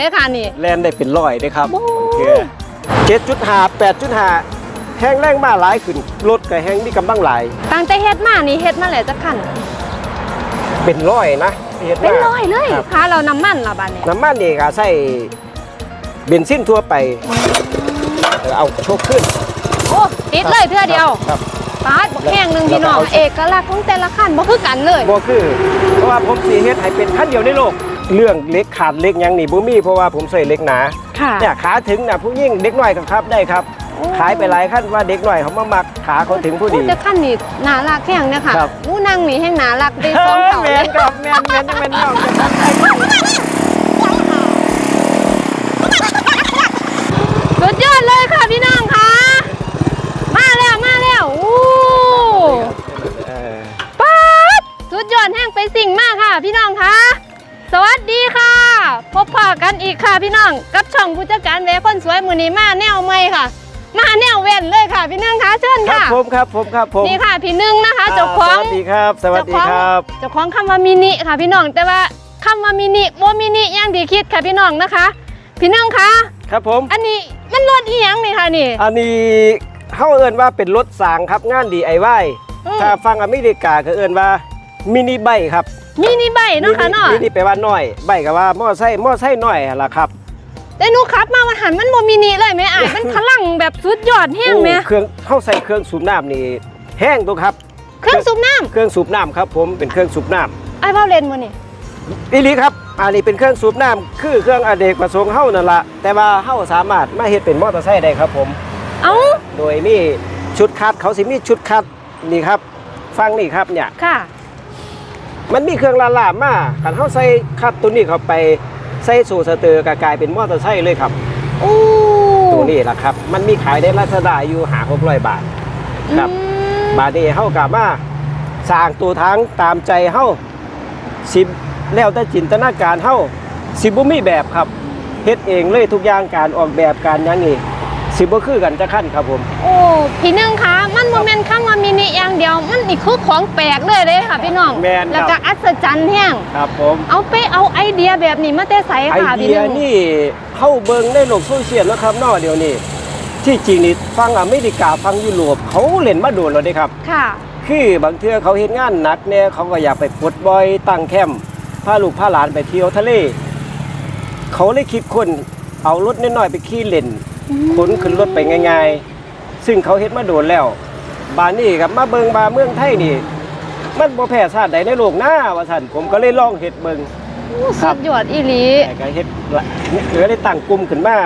เด้อค่ะนี่ แลนได้เป็นร้อยเด้ครับโอ้เจ็ดจุดห้าแปดจุดห้าแห้งแรงมาหลายขึ้นรถก็แห้งมีกำลังหลาย ตั้งแต่เฮ็ดมานี่เฮ็ดมาแล้วจักคันเป็นร้อยนะฮ็ดมาเป็นร้อยเลยครับค่ะเราน้ำมันล่ะบัดนี้น้ำมันนี่ก็ใส่เบนซินทั่วไปเออเอาโชคขึ้นโอ้ติดเลยเทื่อเดียวครับ ปาดบ่แข้งหนึงพี่น้องแล้วก็เอา เอกลักษณ์ของแต่ละคันบ่คือกันเลย บ่คือ เพราะว่าผมสีเฮ็ดให้เป็นขั้นเดียวในโลก เรื่องเล็กขาดเล็กหยังนี่บ่มีเพราะว่าผมใส่เล็กหนาค่ะเนี่ยขาถึงน่ะผู้ยิ่งเด็กน้อยก็ครับได้ครับโอ้ขายไปหลายขั้นว่าเด็กน้อยเขามามักขาเขาถึงผู้ดีโอ้แต่คันนี่น่ารักแข้งเนี่ยค่ะครับอู้นั่งนี่แห้งน่ารักได้เฮ้สองยเท่าแมเลนยครับแมนแมนจังแมนน้องจะทักทายสุดยอดเลยค่ะพี่น้องค่ะ มาแล้วมาแล้วอู้เออป๊าดสุดยอดแห้งไปสิ่งมากค่ะพี่น้องค่ะ สวัสดีค่ะ พบปะกันอีกค่ะพี่น้อง กับช่องผู้จัดการแวคนสวยมือนี้มาแนวใหม่ค่ะ มาแนวเว้นเลยค่ะ พี่นึ่งคะเชิญครับค่ะ ผมครับผมครับผมนี่ค่ะพี่นึ่งนะคะเจ้าของสวัสดีครับ สวัสดีครับเจ้าของคำว่ามินิค่ะ พี่น้องแต่ว่าคำว่ามินิโมมินิอย่างดีคิดค่ะพี่น้องนะคะ พี่นึ่งคะครับผม อันนี้มันรถอีหยังนี่ค่ะนี่ อันนี้เขาเอิ้นว่าเป็นรถสางครับงานดีไอวายอืมถ้าฟังอเมริกาก็เอิ้นว่า มินิไบค์ครับมินิใบเนาะค่ะเนาะมินิแปลว่าน้อยไบค์ก็ว่ามอไซค์มอไซค์น้อยหั่นล่ะครับแต่หนูขับมาวันหันมันโมมินิเลยไหมอะมันพลังแบบสุดยอดแห้งไหมโอ้เครื่องเข้าใส่เครื่องสูบน้ำนี่แห้งตัวครับ เครื่องสูบน้เครื่องสูบน้ำครับ ผมเป็นเครื่องสูบน้ำไอ้เบ้าเลนมานี่ำอีหลีครับอันนี้เป็นเครื่องสูบน้ำคือเครื่องอเนกประสงค์เฮานั่นละแต่ว่าเฮาสามารถมาเฮ็ดเป็นมอเตอร์ไซค์ได้ครับผมเอ้าโดยมีชุดคัดเขาสิมีชุดคัดนี่ครับ ฟังนี่ครับเนี่ยค่ะ มันมีเครื่องลาลามาคันเฮาใส่คัดตัวนี้เข้าไปใส่สู่สเตอร์ก็กลายเป็นมอเตอร์ไซค์เลยครับอู้ตัวนี้ล่ะครับ มันมีขายในลาซาด้าอยู่หา600บาทครับอืมบาดนี้เฮากลับมาสร้างตัวทางตามใจเฮาสิบแล้วแต่จินตนาการเฮาสิบ่มีแบบครับเฮ็ดเองเลยทุกอย่างการออกแบบการหยังนี่ สิบ่คือกันจะขั้นครับผม โอ้พี่นึ่งคะมันโมเมนต์คำว่ามินิอย่างเดียว มันนี่คือของแปลกเลยเลยค่ะพี่น้องแม่นครับ แล้วก็อัศจรรย์แห้งครับผมเอาไปเอาไอเดียแบบนี้มาแต่ใสไอค่ะพี่เดียนึ่งนี่เข้าเบิงในโลกโซเชียลแล้วครับเนอเดี๋ยวนี้ที่จริงนี่ฟังอเมริกาฟังยุโรปเขาเล่นมาโดนแล้วเด้ครับ ค่ะ คือบางเทื่อเขาเฮ็ดงานหนักเนี่ยเขาก็อยากไปปลดบอยตั้งแคมป์พาลูกพาหลานไปเที่ยวทะเล เขาเลยคิดคนเอารถน้อยๆไปขี่เล่น ขนขึ้นรถไปง่าย ๆ ซึ่งเขาเฮ็ดมาโดนแล้ว บานนี้กับมาเบิงบาเมืองไทยนี่ มันบ่แพ้ชาติใดในโลกหน้าว่าซั่นผมก็เลยลองเฮ็ดเบิง ครัสุบ ดยอดอีหลี แต่ก็เฮ็ดละเหลือได้ตั้งกลุ่มขึ้นมา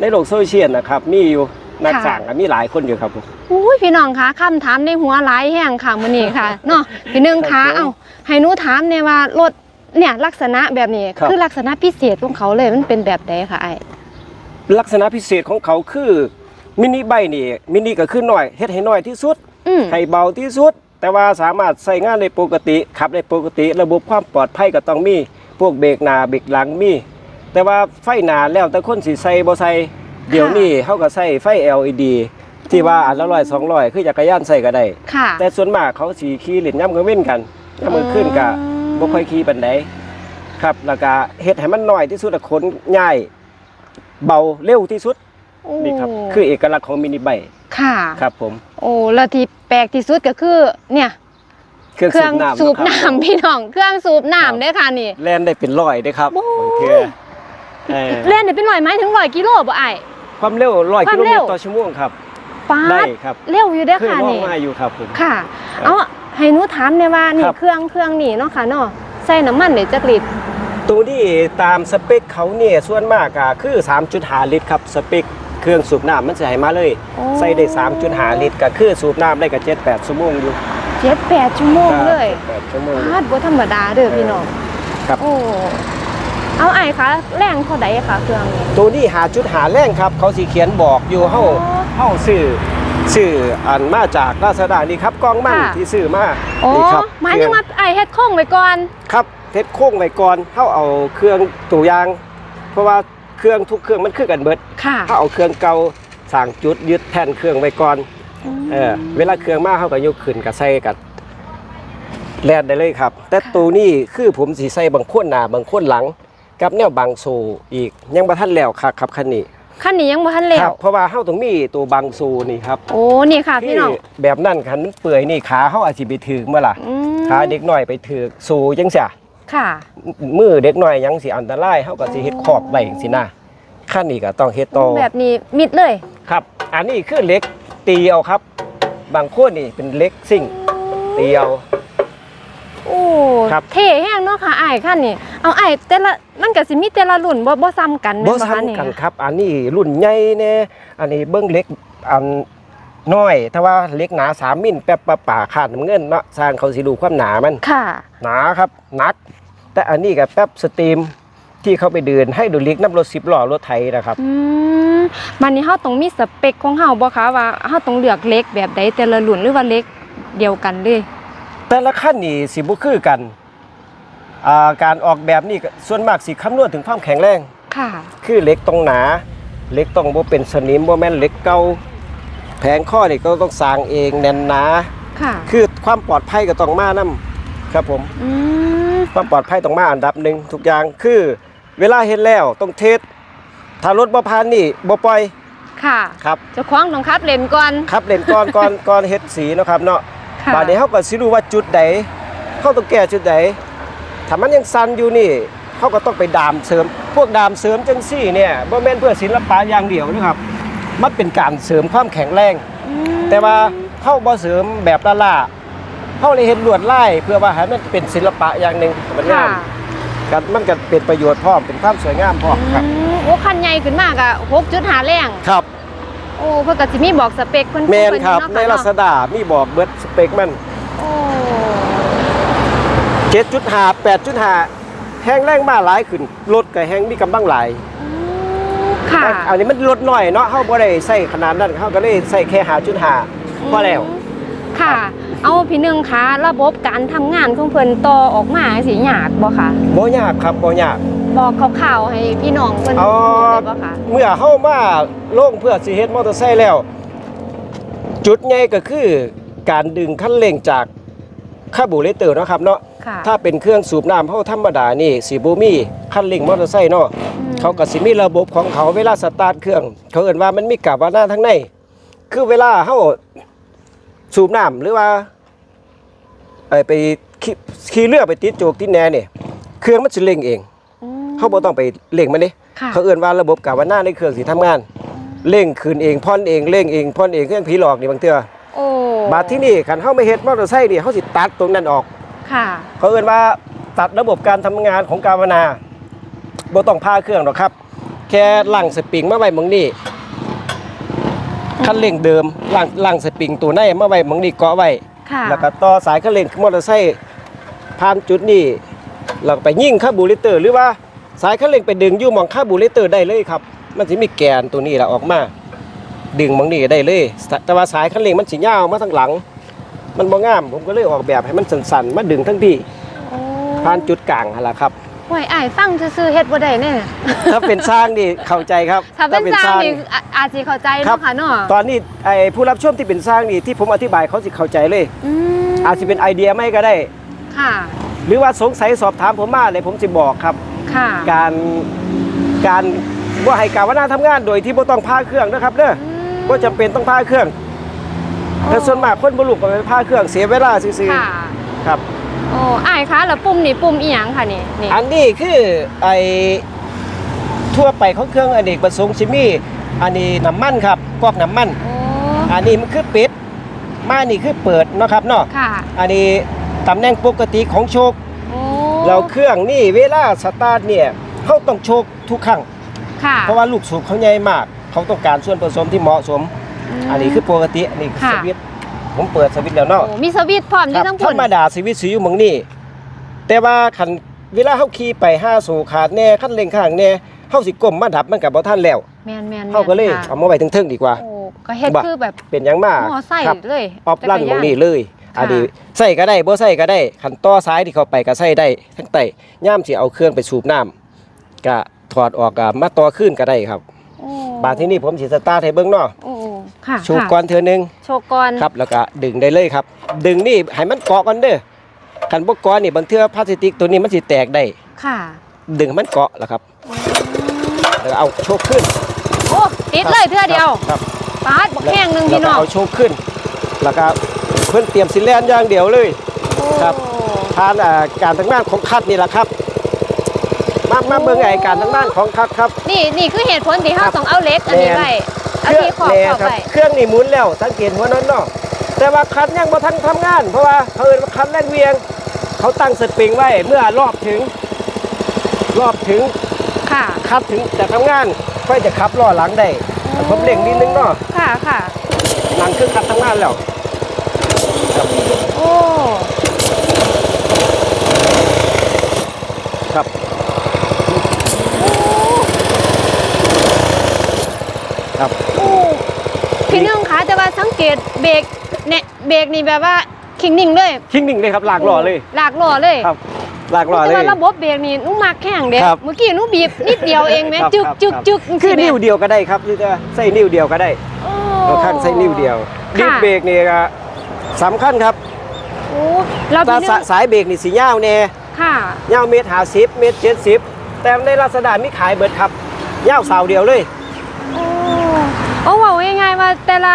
ในโลกโซเชียลนะครับ มีอยู่นักค่ะ สั่งก็มีหลายคนอยู่ครับผม อุ้ยพี่น้องคะคำถามในหัวหลายแห้งค่ะมื้อนี้ค่ะ เนาะพี่นึ่งครัคะบผมเอ้าให้หนูถามเนี่ยว่ารถเนี่ยลักษณะแบบนี้ครับ คือลักษณะพิเศษของเขาเลยมันเป็นแบบใดคะไอ้ ลักษณะพิเศษของเขาคือมินิไบค์นี่มินิก็คือน้อยเฮ็ดให้น้อยที่สุดอืมให้เบาที่สุด แต่ว่าสามารถใช้งานได้ปกติขับได้ปกติ ระบบความปลอดภัยก็ต้องมีพวกเบรกหน้าเบรกหลังมี แต่ว่าไฟหน้าแล้วแต่คนสิใส่บ่ใส่เดี๋ยวนี้เฮาก็ใส่ไฟ LED ที่ว่าอันละร้อยสองร้อยคือจักรยานใส่ก็ได้ ค่ะ แต่ส่วนมากเขาสีขี่เล่นย่ำกลางเว้นกันย่ำกลางคืนกะอืมบ่ค่อยขี่ปานใดครับแล้วก็เฮ็ดให้มันน้อยที่สุดอะขนง่าย เบาเร็วที่สุดโอ้นี่ครับคือเอกลักษณ์ของมินิไบค์ค่ะครับผม โอ้แล้วที่แปลกที่สุดก็คือเนี่ยเครื่องเคสูรื่องบน้ำสูบนะครับน้ำพี่น้องเครื่องสูบน้ำเด้อค่ะนี่แล่นได้เป็นร้อยเด้อครับโอ้บางเทื่อเอ่อเล่นได้เป็นร้อยไม้ถึงร้อยกิโลบ่ไอ้ความเร็วร้อยควากิมโลเมเร็ตวรต่อชั่วโมงครับปาได้ดครับเร็วอยู่เด้อเคยค่ะลองนี่มาอยู่ครับผมค่ะครับเอาให้หนูถามเนี่ยว่านี่ครับเครื่องเครื่องนี่เนาะค่ะเนาะใส่น้ำมันได้จักลิตร ตัวนี้ตามสเปคเขาเนี่ยส่วนมากอะคือ 3.5 ลิตรครับสเปคเครื่องสูบน้ำมันจะให้มาเลย โอ้ ใส่ได้ 3.5 ลิตรก็คือสูบน้ำได้กับ7-8ชั่วโมงอยู่เจ็ดแปดชั่วโมงเลยแปดชั่วโมง พาดบ่ธรรมดาเด้อพี่น้องครับ โอ้เอาไอ้คะแรงเท่าใดคะเครื่องนี้ ตัวนี้หาจุดหาแรงครับ เขาสีเขียนบอกอยู่เฮาอ๋อเฮาซื้อซื้ออันมาจากลาซาด้านี่ครับกล้องมั่นค่ะ ที่ซื้อมาโอ้นี่ครับหมายถึงว่าไอ้เฮ็ดโค้งไว้ก่อน ครับ เพชรโค้งไว้ก่อนเฮาเอาเครื่องตัวอยาง เพราะว่าเครื่องทุกเครื่องมันคือกันเบิดค่ะ เฮาเอาเครื่องเก่าสร้างจุดยึดแท่นเครื่องไว้ก่อนเออเวลาเครื่องมาเฮาก็ยกขึ้นก็ใส่กันแล่นได้เลยครับ แต่ตัวนี้คือผมสิใส่บางคนหน้าบางคนหลัง กับแนวบางโซอีกยังบ่ทันแล้วครับครับคันนี้ขั้นนี้ยังบ่ทันแล้ครัวบเพราะว่าเฮาต้องมีตัวบางโซนี่ครับโอ้นี่ค่ะพี่น้องที่แบบนั้นคันมันเปื่อยนี่ขาเฮาอาจสิไปถึงเมื่อล่ะอืมขาเด็กน้อยไปถึกโซจังซี่ ค่ะ มือเด็กน้อยยังสิอันตรายเฮาก็สิเฮ็ดขอบไว้จังซี่นะคันนี้ก็ต้องเฮ็ดต่อแบบนี้มิดเลยครับ อันนี้คือเหล็กตีเอาครับ บางคนนี่เป็นเหล็กซิ่งตีเอาโอ้ครับเท่แห้งเนาะค่ะอ้ายขั้นนี้เอาอ้ายแต่ละมันก็สิมีแต่ละรุ่นบ่บ่ซ้ำกันแม่บ่นคะซ้ำนี่กันครับ อันนี้รุ่นใหญ่แน่อันนี้เบิ่งเหล็กอัน น้อยแต่ว่าเหล็กหนา3มิลแป๊บปะป่าขาดน้ำเงินเนาะสร้างเขาสิรู้ความหนามันค่ะ หนาครับหนัก แต่อันนี้ก็แป๊บสตรีมที่เขาไปเดินให้ดูเล็กน้ำรถ10ล้อรถไถนะครับอืมมันนี้เฮาต้องมีสเปคของเฮาบ่คะว่าเฮาต้องเลือกเล็กแบบใดแต่ละรุ่นหรือว่าเล็กเดียวกันเลย แต่ละขั้นนี่สิบ่คือกันอ่าการออกแบบนี่ก็ส่วนมากสิคำนวณถึงความแข็งแรง ค่ะ คือเหล็กตรงหนาเหล็กต้องบ่เป็นสนิมบ่แม่นเหล็กเก่า แผงข้อนี่ก็ต้องสร้างเองแน่นหนาค่ะคือความปลอดภัยก็ต้องมานํครับผมอืมความปลอดภัยต้องมาอันดับหนึ่งทุกอย่างคือ เวลาเฮ็ดแล้วต้องเทสถ้ารถบ่ผ่านนี่บ่ปล่อยค่ะครับเจ้าของต้องขับเลนก่อนครับเล่นก่อนก่อนก่อนเฮ็ดสีเนาะครับเนาะค่ะบาดนี้เฮาก็สิรู้ว่าจุดใดเฮาต้องแก้จุดใดถ้ามันยังสั่นอยู่นี่เฮาก็ต้องไปดามเสริม พวกดามเสริมจังซี่เนี่ยบ่แม่นเพื่อศิลปะอย่างเดียวนะครับ มันเป็นการเสริมความแข็งแรงอืมแต่ว่าเฮาบ่เสริมแบบละล่าเฮาเลยเฮ็ดลวดลายเพื่อว่าให้มันเป็นศิลปะอย่างหนึงมันงาค่ะมกันมันก็เป็นประโยชน์พร้อมเป็นความสวยงามพร้อมครับอืมโอ้คันใหญ่ขึ้นมากอะ6.5แรงครับโอ้เพิ่นก็สิมีบอกสเปคเพิ่นแม่นเพิ่ครับเาะในลาซาด้ามีบอกเบิดสเปคมันโอ้7.5 8.5แห้งแรงมาหลายขึ้นรถก็แห้งมีกำลังหลายอืม ค่ะอันนี้มันลดหน่อยเนาะเฮาบ่ได้ใส่ขนาดนั้นเฮาก็เลยใส่แค่5.5พอแล้วค่ะ เอาพี่หนึงคะระบบการทำงานของเพิ่นต่อออกมาสิยากบ่คะบ่ยากครับบ่ยากบอกคร่าวๆให้พี่น้องเพิ่นอ๋อรู้ได้บ่คะเมื่อเฮามาลงเพื่อสิเฮ็ดมอเตอร์ไซค์แล้ว จุดใหญ่ก็คือการดึงคันเร่งจากคาร์บูเรเตอร์เนาะครับเนาะค่ะถ้าเป็นเครื่องสูบน้ำเฮาธรรมดานี่สิบ่มีคันเร่งมอเตอร์ไซค์เนาะอืม เขาก็สิมีระบบของเขาเวลาสตาร์ทเครื่อง เขาเอิ้นว่ามันมีกาบว่าหน้าทั้งใน คือเวลาเฮาสูบน้ำหรือว่าไอ้ไปขี่ขี่เรือไปติดโจกติดแหนนี่เครื่องมันสิเร่งเองอืมเฮาบ่ต้องไปเร่งมันเด้ค่ะเขาเอื้อนว่าระบบกาวนาในเครื่องสิทำงานเร่งคืนเองพ่อนเองเร่งเองพ่อนเองเครื่องผีหลอกนี่บางเทื่อโอ้บาดที่นี่คันเฮาไม่เฮ็ดมอเตอร์ไซค์นี่เฮาสิตัดตรงนั้นออก ค่ะเขาเอื้อนว่าตัดระบบการทำงานของกาวนา บ่ต้องพาเครื่องหรอกครับ แค่ลั่งสปริงมาไว้หมองนี้คันเร่งเดิมลั่งลั่งสปริงตัวในมาไว้หมองนี้เกาะไว้ค่ะแล้วก็ต่อสายคันเร่งมอเตอร์ไซค์ผ่านจุดนี้เราก็ไปยิงคาร์บูเรเตอร์หรือว่าสายคันเร่งไปดึงอยู่หมองคาร์บูเรเตอร์ได้เลยครับ มันสิมีแกนตัวนี้แหละออกมา ดึงหมองนี้ได้เลย แต่ว่าสายคันเร่งมันสิยาวมาทางหลัง มันบ่งาม ผมก็เลยออกแบบให้มันสั้นๆมาดึงทั้งพี่โอ้ผ่านจุดกลางหั่นล่ะครับ โอ้ยอ้ายฟังซื่อๆเฮ็ดบ่ได้แน่ถ้าเป็นสร้างนี่เข้าใจครับถ้าเป็นสร้างนี่อะอาจสิเข้าใจครัเนาะค่ะเนาะตอนนี้ไอ้ผู้รับชมที่เป็นสร้างนี่ที่ผมอธิบายเขาสิเข้าใจเลย อืมอาจสิเป็นไอเดียไม่ก็ได้ ค่ะ หรือว่าสงสัยสอบถามผมมาเลยผมสิบอกครับ ค่ะ การการว่าให้การวนาทำงานโดยที่บ่ต้องพาเครื่องนะครับเด้ออืมบ่จำเป็นต้องพาเครื่องแต่ส่วนมากคนบ่รู้ก็ไปพาเครื่องเสียเวลาซื่อค่ะ ๆครับโอ้อ้ายคะแล้วปุ่มนี่ปุ่มอีหยังค่ะนี่นี่อันนี้คือไอทั่วไปของเครื่องอเนกประสงค์สิมีอันนี้น้ำมันครับกอกน้ำมัน โอ้อันนี้มันคือปิดมานี่คือเปิดเนาะครับเนาะค่ะอันนี้ตำแหน่งปกติของโชค โอ้เราเครื่องนี่เวลาสตาร์ทเนี่ยเขาต้องโชคทุกครั้ง ค่ะเพราะว่าลูกสูบเขาใหญ่มาก เขาต้องการส่วนผสมที่เหมาะสม ม อันนี้คือปกติอันนี้คือค่ะ สวิตช์ ผมเปิดสวิตช์แล้วเนาะโอ้มีสวิตช์พร้อมอครัยู่บทั้งธรปุ่นรมดาสวิตช์สีอยู่หมองนี่แต่ว่าคันเวลาเฮาขี่ไป5สู่ขาดแน่คันเร่งข้างแน่เฮาสิก้มมาดับมันก็บ่ทันแล้วแม่นๆๆเฮาก็เลยค่ะเอามาไว้เทิงๆดีกว่า โอ้ก็เฮ็ดบ่คือแบบเป็นหยังมาหม้อไส้ครับ เลยออฟลั่นหมองนี้จักรยาเลยอันนี้ใส่ก็ได้บ่ใส่ก็ได้คันต่อซ้ายที่เข้าไปก็ใส่ได้ทั้งไตย่ามสิเอาเครื่องไปสูบน้ำก็ถอดออกก็มาต่อขึ้นก็ได้ครับ โอ้บาดที่นี่ผมสิสตาร์ทให้เบิ่งเนาะ โอ้ ค่ะชูค่ะก่อนเทื่อนึงโชว์ก่อนครับแล้วก็ดึงได้เลยครับ ดึงนี่ให้มันเกาะกันเด้อคันบ่เกาะนี่บางเทื่อพลาสติกตัวนี้มันสิแตกได้ค่ะ ดึงให้มันเกาะแล้วครับแล้วก็เอาโชคขึ้นโอ้ติดเลยเทื่อเดียวครับปาดบักแห้งหนึงแล้วพี่ก็น้องเอาโชคขึ้น แล้วก็เพื่อนเตรียมสิแลนอย่างเดียวเลยครับโอ้ทานอ่าการทางด้านของคัดนี่แหละครับมามาเบิ่งไอ้การทางด้านของคัดครับ นี่นี่คือเหตุผลที่ครัเฮาบต้องเอาเหล็กอันนี้แม่นไว้ เอาที่ขอบแน่ขอบครับไว้เครื่องนี่หมุนแล้วสังเกตหัวนั้นเนาะแต่ว่าคัดยังบ่ทันทำงาน เพราะว่าเขาเอิ้นว่าคัดแล่นเวียง เขาตั้งสปริงไว้เมื่อรอบถึง รอบถึงค่ะคัดถึงจะทำงานค่อยจะขับล้อหลังได้ผมเร่งนิดนึงเนาะค่ะค่ะหลังเครื่องคัดทำงานแล้วครับโอ้ ครับ ครับ โอ้ พี่นึ่งคะแต่ว่าสังเกตเบรกเนี่ยเบรกนี่แบบว่าคิงนิ่งเลยทิ้งหนึ่งเลยครับหลากหล้อเลยหลากล้อเลยครับหลากล้อแต่เลยว่าระบบเบรกนี่นุ่มักแข้งเด็ครับเมื่อกี้นุ่มบีบนิดเดียวเองแม่ครับจึกจึกจึกคือนิ้วเดียวก็ได้ครับหรือจะใส่นิ้วเดียวก็ได้โอ้เราข้างใส่นิ้วเดียวดิบเบรกนี่ก็สำคัญครับเราสายเบรกนี่สียาวแน่ค่ะยาเมตรหาสิบเมตรเจ็ดสิบแต่ในราษฎามีขายเบิดครับยาวสาเดียวเลย โอ้โอ้ว่าง่ายๆว่าแต่ละ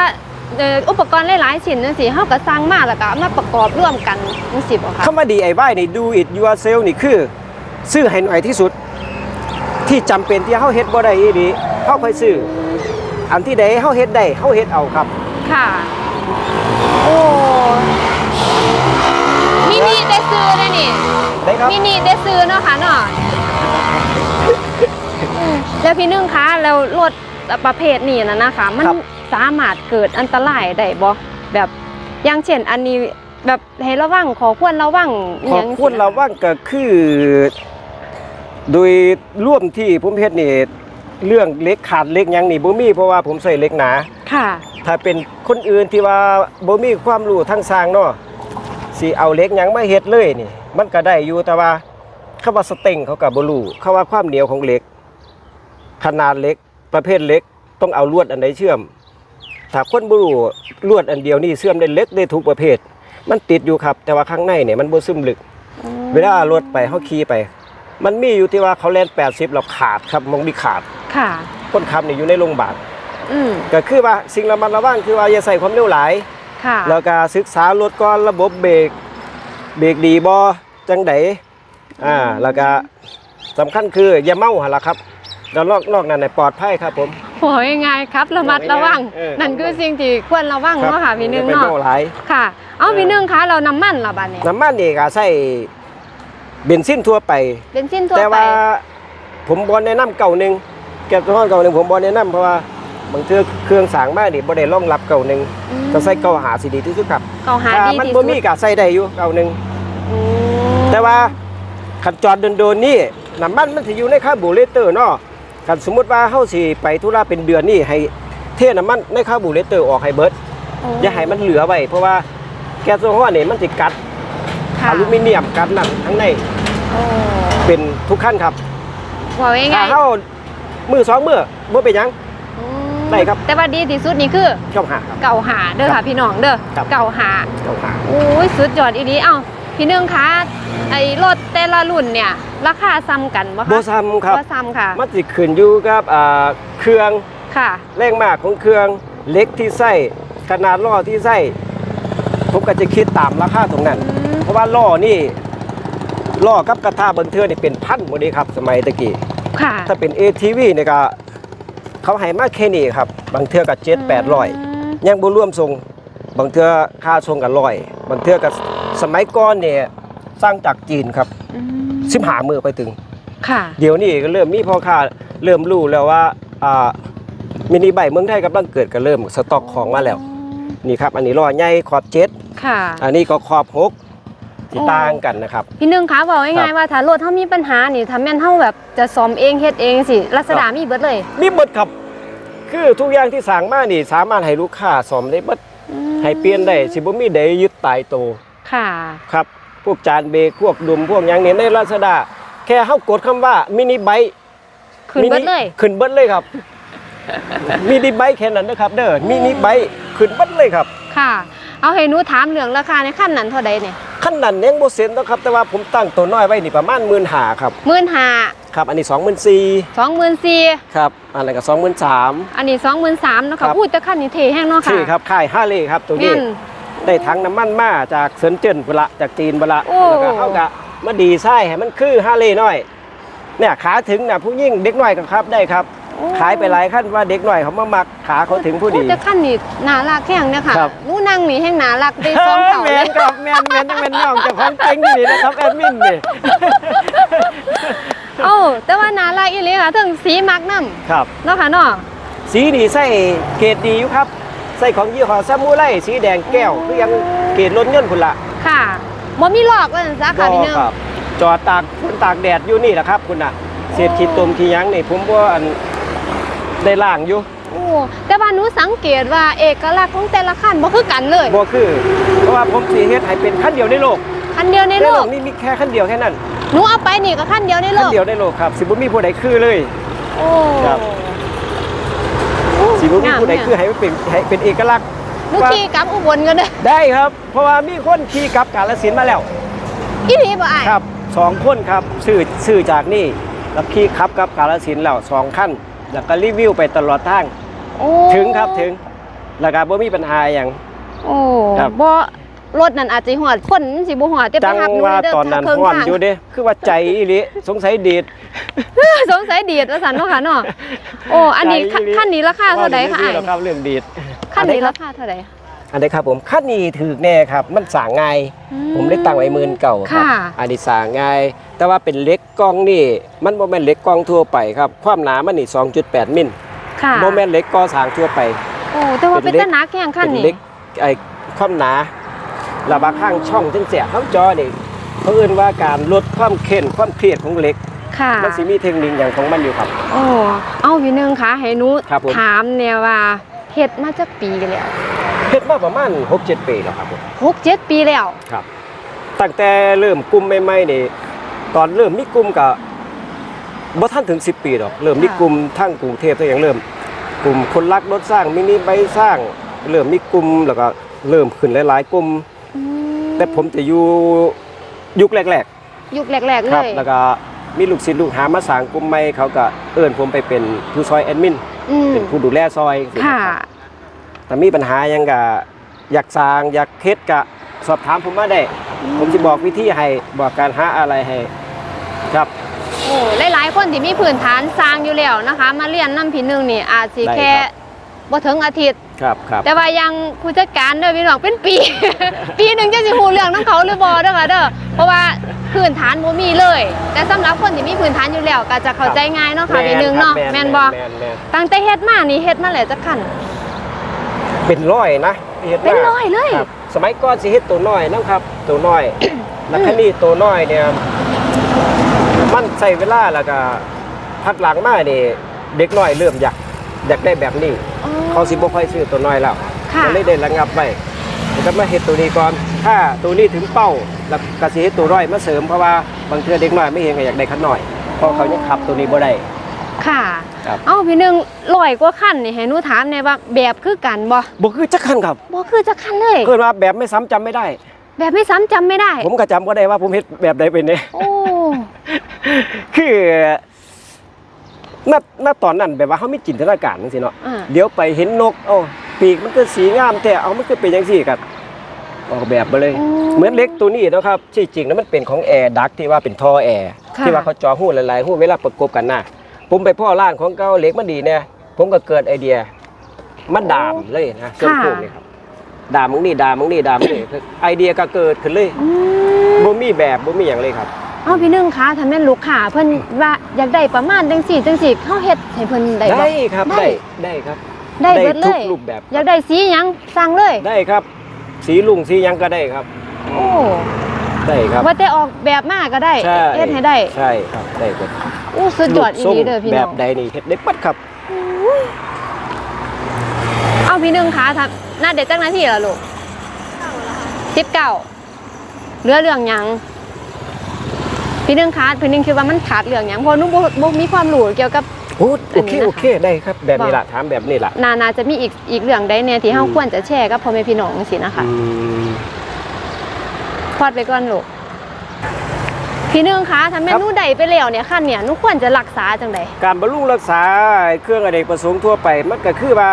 เอ่ออุปกรณ์หลายๆชิ้นนั่นสิเฮาก็สร้างมาแล้วก็เอามาประกอบร่วมกันจังซี่บ่คะคำว่าดีไอ้บ้ายนี่ดูอิดยูอาเซลนี่คือ ซื้อให้หน่อยที่สุด ที่จำเป็นที่เฮาเฮ็ดบ่ได้อีหลีเฮาค่อยซื้อ อันที่ใดเฮาเฮ็ดได้เฮาเฮ็ดเอาครับ ค่ะ โอ้มินิได้ซื้อเลยนี่ ได้ครับ มินิได้ซื้อเนาะค่ะเนาะอืมแล้วพี่นึ่งคะแล้วรถ ประเภทนี้นะนะคะ มันครับสามารถเกิดอันตรายได้บ่แบบอย่างเช่นอันนี้แบบให้ระวังขอควรระวังขอบคุณเราว่างก็คือ โดยร่วมที่ผมเฮ็ดนี่เรื่องเล็กขาดเล็กหยังนี่บ่มีเพราะว่าผมใส่เล็กหนาค่ะ ถ้าเป็นคนอื่นที่ว่าบ่มีความรู้ทางสร้างเนาะสิเอาเหล็กหยังมาเฮ็ดเลยนี่ มันก็ได้อยู่แต่ว่าคำว่าสเต็งเขาก็บ่รู้คำว่าความเหนียวของเหล็ก ขนาดเหล็ก ประเภทเหล็กต้องเอาลวดอันใดเชื่อม ถ้าคนบ่รู้ลวดอันเดียวนี่เชื่อมได้เล็กได้ทุกประเภท มันติดอยู่ครับ แต่ว่าข้างในเนี่ยมันบ่ซึมลึก เวลารถไปเฮาขี่ไป มันมีอยู่ที่ว่าเขาแล่น80แล้วขาดครับมองมีขาดค่ะคนขับนี่อยู่ในโรงพยาบาลอืมก็คือว่าสิ่งระมัดระวังคือว่าอย่าใส่ความเร็วหลายค่ะแล้วก็ศึกษารถก่อนระบบเบรกเบรกดีบ่จังไดอ่าแล้วก็สำคัญคืออย่าเมาหั่นล่ะครับ แล้วนอกนอกนั้นน่ะปลอดภัยครับผมโหยังไงครับระมัดระวัง เออ นั่นคือสิ่งที่ควรระวังรับเนาะค่ะพี่นึงอย่าไปเนาะเมาหลาย ค่ะ เอาเออ พี่นึงคะเราน้ำมันละบัดนี้น้ำมันนี่ก็ใช้เบนซินทั่วไป เป็นสิ้นทั่วแต่ไปว่าผมบ่แนะนำเก่าหนึงแก๊สน้ำมันเก่าหนึงผมบ่แนะนำเพราะว่าบางเทื่อเครื่องสร้างมานี่บ่ได้รองรับเก่าหนึงอืมก็ใส่เก่าหาสิดีที่สุดครับเก่าหาถ้าดีมันที่บ่สุมีดก็ใส่ได้อยู่เก่าหนึงอืมแต่ว่าขันจอดโดนๆนี่น้ำมันมันสิอยู่ในคาร์บูเรเตอร์เนาะ กันสมมุติว่าเฮาสิไปธุระเป็นเดือนนี่ให้เทน้ำมันในคาร์บูเรเตอร์ออกให้เบิดอย่าให้มันเหลือไว้เพราะว่าแก๊สโซฮอล์นี่มันสิกัดค่ะอลูมิเนียมกัดนั่นทั้งในโอ้เป็นทุกขั้นครับว่ายังไงถ้าเฮามือสองมือบ่เป็นหยังอืมได้ครับแต่ว่าดีที่สุดนี่คือเจ้าหาครับเก่าหาเด้อครัค่ะบพี่น้องเด้อครับเก่าหาเจ้าหาโอ้ยสุดยอดอีนี้เอ้าพี่นึงคะไอ้รถแต่ละรุ่นเนี่ย ราคาซ้ำกันบ่คะบ่ซ้ำครับบ่ซ้ำค่ะมันสิขึ้นอยู่กับอ่าเครื่องค่ะแรงมากของเครื่องเล็กที่ใส่ขนาดล้อที่ใส่ผมก็จะคิดตามราคาตรงนั้นอืมเพราะว่าล้อนี่ล้อกับกระทะเบางเทือนี่เป็นพันหมดเลยครับ สมัยตะกี้ค่ะถ้าเป็น ATV นี่ก็เขาให้มาแค่นี้ครับ บางเทือก็เจ็ดแปดร้อยมยังบ่รวมส่งบางเทือค่าส่งก็ร้อย บางเทือก็สมัยก่อนเนี่ยสร้างจากจีนครับอืม สิบหามือไปถึง ค่ะ เดี๋ยวนี้ก็เริ่มมีพ่อค้าเริ่มรู้แล้วว่าอ่ามินิไบค์เมืองไทยกำลังเกิดก็เริ่มสต็อกของมาแล้ว นี่ครับ อันนี้ล้อใหญ่ขอบเจ็ดค่ะ อันนี้ก็ขอบหกที่อ๋อต่างกันนะครับ พี่นึงคะบอกครัง่ายบๆว่าถ้ารถเฮามีปัญหานี่ถ้าแม่นเฮาแบบจะซ่อมเองเฮ็ดเองสิลักษณะมีเบิดเลย มีเบิดครับ คือทุกอย่างที่สั่งมานี่ สามารถให้ลูกค้าซ่อมได้เบิดอืมให้เปลี่ยนได้สิบ่มีใดยึดตายโตวค่ะ ครับ พวกจานเบรกพวกดุมพวกหยังเนี่ยในลาซาด้าแค่เฮากดคำว่ามินิไบค์ขึ้นเบิดเลยขึ้นเบิดเลยครับมินิไบค์แค่นั้นนะครับ เด้อมินิไบค์ขึ้นเบิดเลยครับ ค่ะ เอาให้หนูถามเรื่องราคาในขั้นนั้นเท่าใดเนี่ยขั้นนั้นยังบ่เซ็นนะครับ แต่ว่าผมตั้งตัวน้อยไว้นี่ประมาณ15,000ครับหมื่นห้าครับ อันนี้สองหมื่นสี่สองหมื่นสี่ครับอันนั้นก็สองหมื่นสามอันนี้สองหมื่นสามเนาะครัค่ะบพูดแต่ขั้นนี้เทแห้งเนาะค่ะชื่อครับค่ายห้าเล่ครับตัวนี้แม่น ได้ทั้งน้ำมันมาจากเซินเจิ้นเวละจากจีนเวละโอ้ แล้วก็เข้ากะมาดีไส้ให้มันคือห้าเล่น้อย เนี่ยขาถึงนะผู้ยิ่งเด็กน้อยก็ครับได้ครับ โอ้ขายไปหลายขั้นว่าเด็กน้อยเขามามักขาเขาถึงผู้พูดีดแต่ขั้นนี้หนารักแห้งเนี่ยค่ะครับ หนูนั่งนี่แห้งหนารักได้สองเฮ้ยเท่าแมเลยนครับแมนแมนจังแมนน้องเจ้าของจริงนี่นะครับแอดมินนี่โอ้แต่ว่าหนารักอีหลีค่ะถึงสีมักน้ครับำเนาะค่ะเนาะสีนี่ใส่เกรดดีอยู่ครับใส่ของยี่ห้อซามูไรสีแดงแก้วคือยังเกรดล้นเงินคุณละค่ะบ่มีหลอกว่าซั่นซะค่ะพี่นึง ครับ จอดตากฝนตากแดดอยู่นี่แหละครับคุณน่ะเศษขีดตมขีหยังนี่ผมว่าอันได้ล่างอยู่โอ้แต่ว่าหนูสังเกตว่าเอกลักษณ์ของแต่ละคันบ่คือกันเลยบ่คือ เพราะว่าผมสีเฮ็ดให้เป็นขั้นเดียวในโลกคันเดียวในโลกนี่มีแค่ขั้นเดียวแค่นั้นหนูเอาไปนี่ก็คันเดียวในโลขั้นกเดียวในโลกครับสิบ่มีผู้ใดคือเลย โอ้ครับโอ้ สิบ่มีงามผู้ใดเนี่ยคือให้มันเป็นให้เป็นเอกลักษณ์หนูขี่กลับอุบลกันเด้อได้ครับ เพราะว่ามีคนขี่กลับกาฬสินธุ์มาแล้วอีหลีบ่อ้ายครับสองคนครับซื้อซื้อจากนี่แล้วขี่ขับกับกาฬสินธุ์แล้วสองขั้นแล้วก็รีวิวไปตลอดทางโอ้ถึงครับถึงแล้วก็บ่มีปัญหาอย่างโอ้ครับบ่ รถนั่นอาจสิหอดคนสิบ่หอดแต่ไปจังหับหนูว่าเด้อตอนนั้นทางฮ้อนทางอยู่เด้คือว่าใจอีหลีสงสัยดีด สงสัยดีดว่าซั่นเนาะค่ะเนาะโอ้อันนี้ใจอีหลีคันนี้ราคาเท่าใดคะอ้ายว่าดีๆแล้วครับเรื่องดีดคันนี้อัราคาเท่าใดอันนี้ครับผมคันนี้ถือแน่ครับ มันสร้างง่าย อื ผมได้ตั้งไว้หมื่นเก่าครับ ค่ะ อันนี้สร้างง่าย แต่ว่าเป็นเหล็กกล้องนี่ มันบ่แม่นเหล็กกล้องทั่วไปครับ ความหนามันนี่ 2.8 มิลค่ะบ่แม่นเหล็กก่อสร้างทั่วไป โอ้แต่ว่าเป็เป็นนเล็ก ตะนักแข่งคันเป็นนี้เหล็กไอ้ความหนา ระบาข้างช่องจังเสียข้างจอนี่เขาเอื่นว่าการลดความเข้นความเครียดของเหล็กค่ะมันสิมีเทคนิคอย่างของมันอยู่ครับโอ้เอาพี่หนึงค่ะให้หนูครับผมถามเนี่ยว่าเฮ็ดมาจักปีกันแล้วเฮ็ดมาประมาณ6-7ปีแล้วครับผมหกเจ็ดปีแล้วครับตั้งแต่เริ่มกลุ่มใหม่ๆนี่ตอนเริ่มมีกลุ่มก็บ่ทันถึง 10 ปีดอกเริ่มมีกลุ่มทั้งกรุงเทพตัวอย่างเริ่ม กลุ่มคนรักรถสร้างมินิไบค์สร้าง เริ่มมีกลุ่มแล้วก็เริ่มขึ้นหลายๆกลุ่มอืม แต่ผมจะอยู่ยุคแรกยุคแรกๆๆ เลครับยแล้วก็มีลูกศิษย์ลูกหามาสร้างกลุ่มใหม่เขาก็เอิ้นผมไปเป็นผู้ซอยแอดมินอืมเป็นผู้ดูแลซอยค่ะ แต่มีปัญหาหยังก็อยากสร้างอยากเฮ็ดก็สอบถามผมมาได้ ผมจะบอกวิธีให้บอกการหาอะไรให้ครับ โอ้หลายๆ คนที่มีพื้นฐานสร้างอยู่แล้วนะคะ มาเรียนน้ำพี่หนึงนี่อาจสิได้แค่ครับบ่ถึงอาทิตย์ ครับครับแต่ว่ายังผู้จัดการเด้อพี่น้องเป็นปี ปีหนึ่งจะสิฮู้เรื่องน้ำเขาหรือบ่เด้อค่ะเด้อเพราะว่าพื้นฐานบ่มีเลย แต่สำหรับคนที่มีพื้นฐานอยู่แล้วก็จะเข้าใจง่ายเนาะค่ะพี่หนึงเนาะแม่นบ่แม่นแม่นตั้งแต่เฮ็ดมานี่เฮ็ดมาแล้วจักคัน เป็นร้อยนะฮ็ดมาเป็นร้อยเลย ครับสมัยก่อนสิเฮ็ดตัวน้อยนะครับ ตัวน้อย แล้วคันนี้ตัวน้อยเนี่ย มันใช้เวลาแล้วก็พักหลังมานี่เด็กน้อยเริ่มอยาก อยากได้แบบนี้ อ๋อ เขาสิบ่ค่อยซื้อตัวน้อยแล้วค่ะ ก็เลยได้ระงับไว้แล้วก็มาเฮ็ดตัวนี้ก่อน ถ้าตัวนี้ถึงเป้าแล้วก็สิเฮ็ดตัวน้อยมาเสริมเพราะว่าบางเทื่อเด็กน้อยไม่เห็นก็อยากได้คันน้อยเพราะเขายังขับตัวนี้บ่ได้ ค่ะ ครับ เอ้าพี่หนึงร้อยกว่าคันนี่ให้หนูถามแน่ว่าแบบคือกันบ่บ่คือจักคันครับบ่คือจักคันเลยเพิ่นว่าแบบไม่ซ้ำจำไม่ได้ แบบไม่ซ้ำจำไม่ได้ ผมก็จำบ่ได้ว่าผมเฮ็ดแบบใดเป็นเนี่ย โอ้ คือ ณณตอนนั้นแบบว่าเขามีจินตนาการจังซี่เนาะอ่า เดี๋ยวไปเห็นนกเอ้าปีกมันก็สีงามแต่เอามันก็เป็นจังซี่กันออกแบบมาเลย เหมือนเล็กตัวนี้เนาะครับที่จริงแล้วมันเป็นของแอร์ดักที่ว่าเป็นท่อแอร์ค่ะ ที่ว่าเขาเจอหูหลายๆหูเวลาประกบกันน่ะผมไปพ่อร้านของเก่าเหล็กมันดีเนี่ยผมก็เกิดไอเดียมันดามเลยนะเครื่องโค้งนี่ครับดามมึงนี่ดามมึงนี่ดามมึงนี่ไอเดียก็เกิดขึ้นเลยอืมบ่มีแบบบ่มีอย่างเลยครับ เอาพี่หนึงคะถ้าแม่นลูกค้าเพิ่นว่าอยากได้ประมาณจังสี่จังสี่เฮาเฮ็ดให้เพิ่นได้บ่ได้ครับได้ได้ได้ครับ ได้เบิดเลทุกยรูปแบบอยากได้สีหยังสั่งเลย ได้ครับ สีลุงสีหยังก็ได้ครับโอ้ได้ครับว่าแต่ออกแบบมาก็ได้ใช่เฮ็ดให้ได้ใช่ครับได้หมดอู้สุดยอดอีรูปทรงหลีเด้อพี่แบน้บองใดนี่เฮ็ดได้ปัดครับเอาพี่หนึงคะถ้าน่าเด็ดจักนาทีล่ะลูก19เหลือเรื่องหยัง พี่หนึงคะพี่หนึงคิดว่ามันขาดเรื่องหยังเพราะหนูบ่บ่มีความรู้เกี่ยวกับ โอ้อัโอนนี้เคนะคะโอเคได้ครับแบบนี้ล่ะถามแบบนี้ล่ะนานาจะมีอีกอีกเรื่องใดแน่ที่เฮาอืมควรจะแชร์กับพ่อแม่พี่น้องจังซี่นะคะอืมพอดไปก่อนลูกพี่หนึงคะถ้าแม่ครับหนูได้ไปแล้วเนี่ยคันเนี่ยหนูควรจะรักษาจังไดการบำรุงรักษาเครื่องอเนกประสงค์ทั่วไปมันก็คือว่า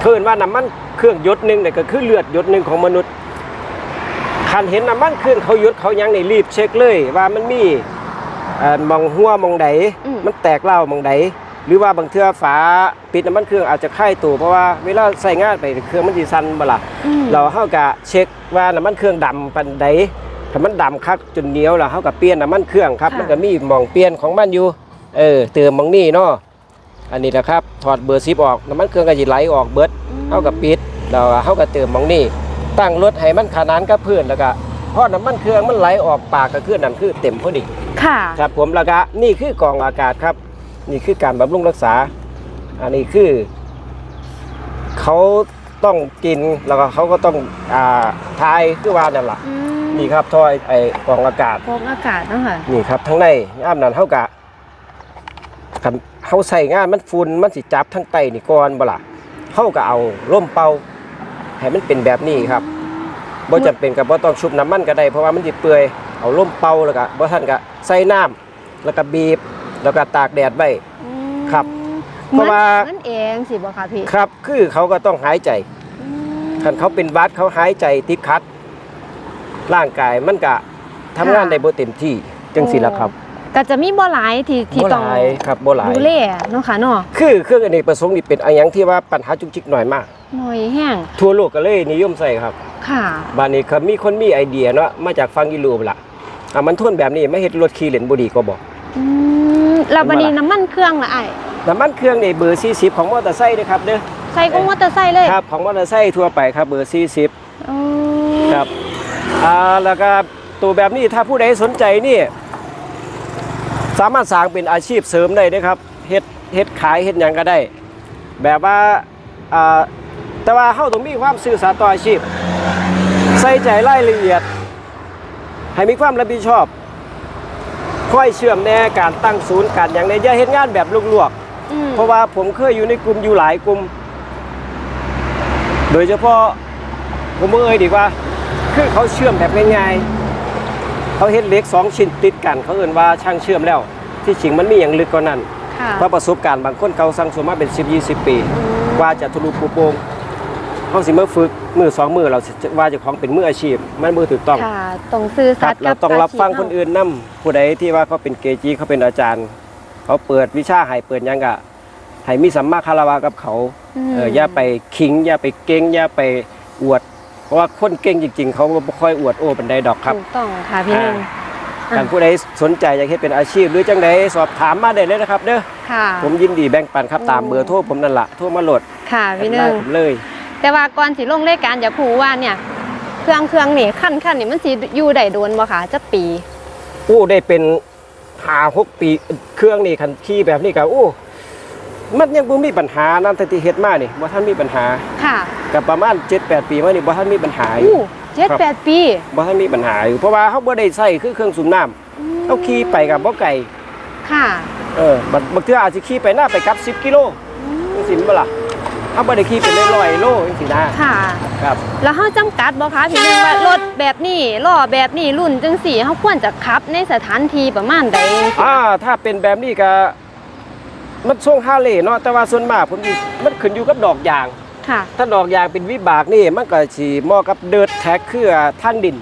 เคินว่าน้ำมันเครื่องยศหนึ่งเนี่ยก็คือเลือดยศหนึ่งของมนุษย์ คันเห็นน้ำมันเครื่องเขายศเขายังนี่รีบเช็คเลย ว่ามันมีเอ่อมองหัวมองใดอืมมันแตกเล่ามองใดหรือว่าบางเทื่อฝาปิดน้ำมันเครื่องอาจจะค่ายตัวเพราะว่าเวลาใส่งานไปเครื่องมันสิสั่นบ่ล่ะอืมเราเฮากะเช็คว่าน้ำมันเครื่องดำปันใดถ้ามันดำคักจนเหนียวแล้วเฮากะเปลี่ยนน้ำมันเครื่องครับค่ะมันก็มีหมองเปลี่ยนของมันอยู่ เออเติมหมองนี่เนาะอันนี้นะครับถอดเบอร์ซิปออกน้ำมันเครื่องก็สิไหลออกเบิดเฮากับปิดแล้วเฮาก็เติมหมองนี่ ตั้งรถให้มันขนานกับพื้นแล้วก็พอน้ำมันเครื่องมันไหลออกปากก็คือนั่นคือเต็มพอดีค่ะ ครับผมแล้วก็นี่คือกรองอากาศครับ นี่คือการบำรุงรักษา อันนี้คือ เขาต้องกินแล้วก็เขาก็ต้องอ่าทายคือว่านั่นแหละอืมนี่ครับทอยไอ้กรองอากาศฟอกอากาศเนาะค่ะ นี่ครับทั้งในย่ามนั้นเฮากะคันเฮาใส่งานมันฝุ่นมันสิจับทั้งไตนี่ก่อนบ่ล่ะเฮาก็เอาร่มเป่า ให้มันเป็นแบบนี้ครับบ่จำเป็นกับบ่ต้องชุบน้ำมันก็ได้เพราะว่ามันสิเปื่อยเอาร่มเป่าแล้วก็บ่ทันก็ใส่น้ำแล้วก็บีบ แล้วก็ตากแดดไว้อืมครับเหมือนเพราะว่านั่นเองสิบ่คะพี่ครับ คือเขาก็ต้องหายใจอืมคันเขาเป็นหวัดเขาหายใจติดขัด ร่างกายมันก็ทำงานค่ะได้บ่เต็มที่จังสิล่ะครับ ก็จะมีบ่หลายที่ที่บ่ต้องหลายครับบ่หลาย ดูแลเนาะค่ะเนาะคือเครื่องอเนกประสงค์นี่เป็นอันหยังที่ว่าปัญหาจุกจิกหน่อยมาก หน่อยแห้งทั่วโลกก็เลยนิยมใส่ครับค่ะบ้านนี้ครับมีคนมีไอเดียเนาะมาจากฟังยูโรปล่ะอะมันทนแบบนี้ไม่เฮ็ดรถขี่เล่นบ่ดีก็บอก อืมแล้วบัดนี้เห็นบ่ล่ะน้ำมันเครื่องล่ะอ้ายน้ำมันเครื่องนี่เบอร์ 40 ของมอเตอร์ไซค์นะครับเด้อใส่ของมอเตอร์ไซค์เลยครับของมอเตอร์ไซค์ทั่วไปครับเบอร์ 40 อ๋อครับอ่าแล้วก็ตัวแบบนี้ถ้าผู้ใดสนใจนี่ สามารถสร้างเป็นอาชีพเสริมได้เด้อครับเฮ็ดเฮ็ดขายเฮ็ดหยังก็ได้ แบบว่าอ่าแต่ว่าเฮาต้องมีความซื่อสัตย์ต่ออาชีพ ใส่ใจรายละเอียด ให้มีความรับผิดชอบค่อยเชื่อมแน่การตั้งศูนย์การอย่างในอย่าเฮ็ดงานแบบลวกๆอืมเพราะว่าผมเคยอยู่ในกลุ่มอยู่หลายกลุ่ม โดยเฉพาะผมเอ่ยดีกว่า คือเขาเชื่อมแบบง่ายๆ เขาเฮ็ดเหล็กสองชิ้นติดกัน เขาเอ่นว่าช่างเชื่อมแล้ว ที่จริงมันมีอย่างลึกกว่านั้นค่ะเพราะประสบการณ์บางคนเขาสั่งสมมาเป็น 10 20 ปีกว่าจะทะลุปูโป่งเขาสิมาฝึกมือสองมือเราสิว่าเจะของเป็นมืออาชีพมันมือถูกต้องค่ะต้องซื่อคสัรัตบย์เรากับต้องรับฟังาชีพคนอื่นนํผู้ใดที่ว่าเขาเป็นเกจีเขาเป็นอาจารย์ เขาเปิดวิชาให้เปิดหยังกะให้มีสัมมาคารวะกับเขามเอออย่าไปขิงอย่าไปเก่งอย่าไปอวดเพ ราะว่าคนเก่งจริง ๆ เขาบ่ค่อยอวดโอ้เป็นไดดอกครับ ถูกต้องค่ะพี่หนึงอ่าท่านผู้ใดสนใจอยากให้เป็นอาชีพ หรือจังใดสอบถามมาได้เลยนะครับเด้อค่ะ ผมยินดีแบ่งปันครับโอ้ตามเบอร์โทรผมนั่นละโทรมาโหลดค่ะพี่หนึได้งผมเลย แต่ว่าก่อนสิลงรายการอย่าพูดว่าเนี่ยเครื่องเครื่องนี่ขั้นขั้นนี่มันสิอยู่ได้โดนบ่คะจักปีโอ้ได้เป็นหาหกปีเครื่องนี่คันขี่แบบนี้ก็โอ้ มันยังบ่มีปัญหานั่นที่เฮ็ดมานี่บ่ทันมีปัญหาค่ะกับประมาณ 7-8 ปีมานี่บ่ทันมีปัญหาอยู่อู้เจ็ดครับแปดปีบ่ทันมีปัญหาอยู่เพราะว่าเฮาบ่ได้ใช้คือเครื่องสูบน้ำเฮาขี่ไปกับบ่ไกลค่ะเออบางบางเทื่ออาจจะขี่ไปหน้าไปกลับ 10 กิโลจังซี่บ่ล่ะเฮาบ่ได้ขี่เป็นร้อยๆโลจังซี่นะค่ะครับแล้วเฮาจำกัดบ่คะพี่หนึงว่ารถแบบนี้ล้อแบบนี้รุ่นจังสี่เฮาควรจะขับในสถานที่ประมาณใดอ่าถ้าเป็นแบบนี้ก็ มันทรงฮาร์เลย์เนาะแต่ว่าส่วนมากผมสิมันขึ้นอยู่กับดอกยาง ค่ะ ถ้าดอกยางเป็นวิบากนี่มันก็สิเหมาะกับเดิร์ดแท็กคือทางดิน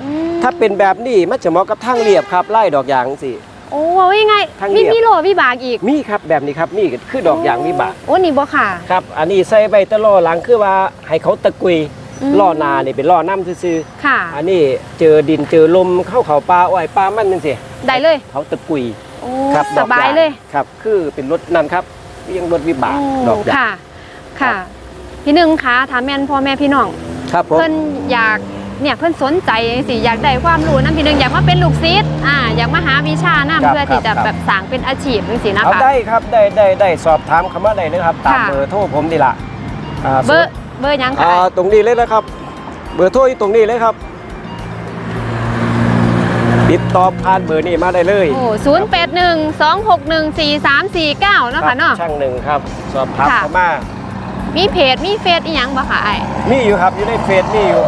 อืมถ้าเป็นแบบนี้มันจะเหมาะกับทางเรียบครับไล่ดอกยางสิ โอ้ว่ายังไงทางมีเรียบ มีโลวิบากอีกมีครับแบบนี้ครับนี่คือดอกยางวิบากโอ้นี่บ่ค่ะ ครับ อันนี้ใส่ใบตะล่อหลังคือว่าให้เขาตะกุยอืม ล่อนานี่เป็นล่อน้ำซื่อค่ะ ๆอันนี้เจอดินเจอลมเข้าเขาปลาอ้อยปลามันนั่นสิได้เลย เขาตะกุย โอ้ครับสดอกบายงเลย ครับ คือเป็นรถนั่นครับเรียงรถวิบากโอ้ดอกยางค่ะ ค่ะ พี่หนึ่งคะถามแม่นพ่อแม่พี่น้องครับผมเพิ่นอยากเนี่ยเพิ่นสนใจสิอยากได้ความรู้นํพี่หนึ่งอยากมาเป็นลูกศิษย์อ่าอยากมาหาวิชานํครับเพื่อที่จะครับแบบสร้างเป็นอาชีพจังซี่นะเอาคะได้ครับได้ได้ได้สอบถามคำว่าใดนะครับตามค่ะเบอร์โทรผมนี่ล่ะอ่าเบอร์เบอร์หยังคะอ่าตรงนี้เลยนะครับ เบอร์โทรอยู่ตรงนี้เลยครับ ติดต่อผ่านเบอร์นี้มาได้เลยโอ้0812614349เนาะค่ะเนาะ ช่างหนึ่งครับ สอบถามค่ะ เข้ามามีเพจมีเฟซอีหยังบ่คะไอ้ายมีอยู่ครับอยู่ในเฟซมีอยู่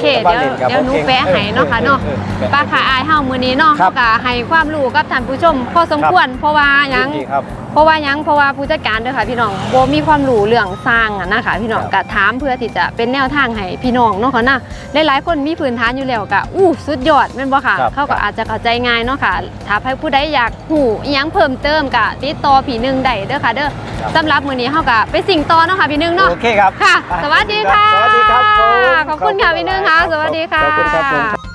เคแต่ว่าเดี๋ยวล่นกับเดี๋ยวหนูบ่ก่งแปะให้เนาะค่ะเนาะออออแปะป้าขาอายเฮามื้อนี้เนาะครัเฮาบก็ให้ความรู้กับท่านผู้ชมพอสมควรเพราะว่าหยังดีครับ เพราะว่าหยังเพราะว่าผู้จัดการเด้อค่ะพี่น้องบ่มีความรู้เรื่องสร้างอะนะคะพี่น้องครับก็ถามเพื่อที่จะเป็นแนวทางให้พี่น้องเนาะค่ะนะหลายๆคนมีพื้นฐานอยู่แล้วก็อู้สุดยอดแม่นบ่ค่ะครับเขาก็อาจจะเข้าใจง่ายเนาะค่ะ ถ้าใครผู้ใดอยากหูอิหยังเพิ่มเติมก็ติดต่อพี่หนึงได้เด้อค่ะเด้อครับสำหรับมื้อนี้เฮาก็ไปสิ่งต่อเนาะค่ะพี่หนึงเนาะโอเคครับค่ะ สวัสดีค่ะสวัสดีครับผมขอบคุณค่ะพี่หนึงค่ะ สวัสดีค่ะขอบคุณครับผม